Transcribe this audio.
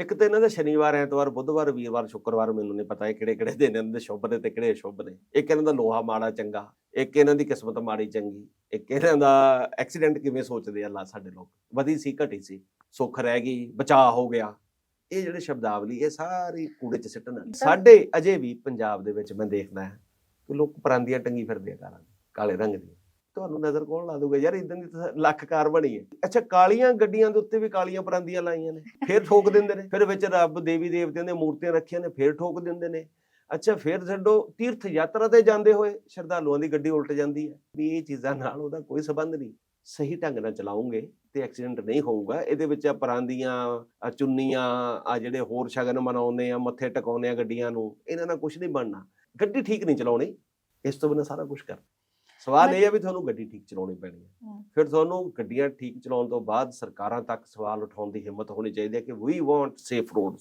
ਇੱਕ ਤਾਂ ਇਹਨਾਂ ਦਾ ਸ਼ਨੀਵਾਰ ਐਤਵਾਰ ਬੁੱਧਵਾਰ ਵੀਰਵਾਰ ਸ਼ੁੱਕਰਵਾਰ ਮੈਨੂੰ ਨਹੀਂ ਪਤਾ ਇਹ ਕਿਹੜੇ ਕਿਹੜੇ ਦਿਨ ਇਹਨਾਂ ਦੇ ਸ਼ੁਭ ਨੇ ਤੇ ਕਿਹੜੇ ਅਸ਼ੁਭ ਨੇ। ਇੱਕ ਇਹਨਾਂ ਦਾ ਲੋਹਾ ਮਾੜਾ ਚੰਗਾ ਇੱਕ ਇਹਨਾਂ ਦੀ ਕਿਸਮਤ ਮਾੜੀ ਚੰਗੀ ਇੱਕ ਇਹਨਾਂ ਦਾ ਐਕਸੀਡੈਂਟ ਕਿਵੇਂ ਸੋਚਦੇ ਆ ਲਾ ਸਾਡੇ ਲੋਕ। ਵਧੀ ਸੀ ਘਟੀ ਸੀ ਸੁੱਖ ਰਹਿ ਗਈ ਬਚਾਅ ਹੋ ਗਿਆ। ਇਹ ਜਿਹੜੇ ਸ਼ਬਦਾਵਲੀ ਇਹ ਸਾਰੀ ਕੂੜੇ 'ਚ ਸਿੱਟਣ ਵਾਲੀ। ਸਾਡੇ ਅਜੇ ਵੀ ਪੰਜਾਬ ਦੇ ਵਿੱਚ ਮੈਂ ਦੇਖਦਾ ਕਿ ਲੋਕ ਪਰਾਂਦੀਆਂ ਟੰਗੀ ਫਿਰਦੇ ਆ ਕਾਰਾਂ ਕਾਲੇ ਰੰਗ ਦੀ ਤੁਹਾਨੂੰ ਨਜ਼ਰ ਕੌਣ ਲਾ ਦੂਗਾ ਯਾਰ ਇਦਾਂ ਦੀ ਤਾਂ ਲੱਖ ਕਾਰ ਬਣੀ ਹੈ। ਅੱਛਾ, ਕਾਲੀਆਂ ਗੱਡੀਆਂ ਦੇ ਉੱਤੇ ਵੀ ਕਾਲੀਆਂ ਪਰਾਂਦੀਆਂ ਲਾਈਆਂ ਨੇ। ਫਿਰ ਠੋਕ ਦਿੰਦੇ ਨੇ। ਫਿਰ ਵਿੱਚ ਰੱਬ, ਦੇਵੀ ਦੇਵਤਿਆਂ ਦੇ ਮੂਰਤੀਆਂ ਰੱਖੀਆਂ ਨੇ, ਫਿਰ ਠੋਕ ਦਿੰਦੇ ਨੇ। ਅੱਛਾ, ਫਿਰ ਛੱਡੋ, ਤੀਰਥ ਯਾਤਰਾ ਤੇ ਜਾਂਦੇ ਹੋਏ ਸ਼ਰਧਾਲੂਆਂ ਦੀ ਗੱਡੀ ਉਲਟ ਜਾਂਦੀ ਹੈ। ਵੀ ਇਹ ਚੀਜ਼ਾਂ ਨਾਲ ਉਹਦਾ ਕੋਈ ਸਬੰਧ ਨਹੀਂ। ਸਹੀ ਢੰਗ ਨਾਲ ਚਲਾਉਂਗੇ ਤੇ ਐਕਸੀਡੈਂਟ ਨਹੀਂ ਹੋਊਗਾ। ਇਹਦੇ ਵਿੱਚ ਆ ਪਰਾਂਦੀਆਂ, ਆ ਚੁੰਨੀਆਂ, ਆ ਜਿਹੜੇ ਹੋਰ ਸ਼ਗਨ ਮਨਾਉਂਦੇ ਆ, ਮੱਥੇ ਟਿਕਾਉਂਦੇ ਆ ਗੱਡੀਆਂ ਨੂੰ, ਇਹਨਾਂ ਨਾਲ ਕੁਝ ਨਹੀਂ ਬਣਨਾ। ਗੱਡੀ ਠੀਕ ਨਹੀਂ ਚਲਾਉਣੀ। ਇਸ ਤੋਂ ਬਿਨਾਂ ਸਾਰਾ ਕੁਝ ਕਰ ਸਵਾਲ ਇਹ ਹੈ ਵੀ ਤੁਹਾਨੂੰ ਗੱਡੀ ਠੀਕ ਚਲਾਉਣੀ ਪੈਣੀ ਹੈ। ਫਿਰ ਤੁਹਾਨੂੰ ਗੱਡੀਆਂ ਠੀਕ ਚਲਾਉਣ ਤੋਂ ਬਾਅਦ ਸਰਕਾਰਾਂ ਤੱਕ ਸਵਾਲ ਉਠਾਉਣ ਦੀ ਹਿੰਮਤ ਹੋਣੀ ਚਾਹੀਦੀ ਹੈ ਕਿ ਵੀ ਵਾਂਟ ਸੇਫ ਰੋਡਸ